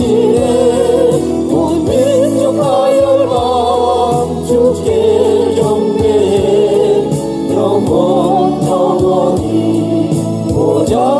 다시는 온 민족과 축하해. 영원 영원히 보자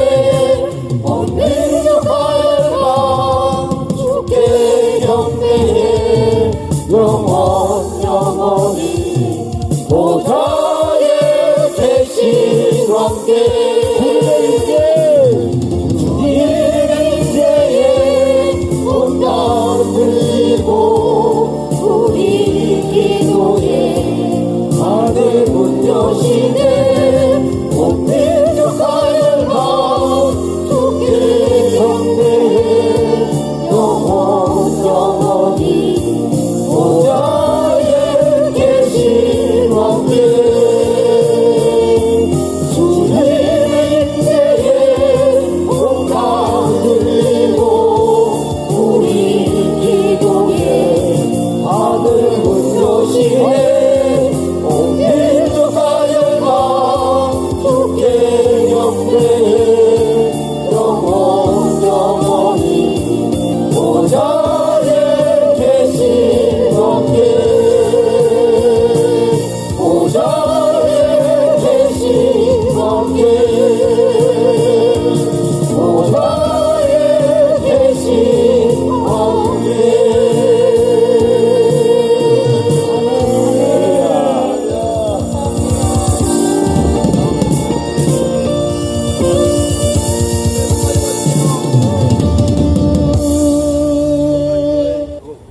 보좌의 대신 왕께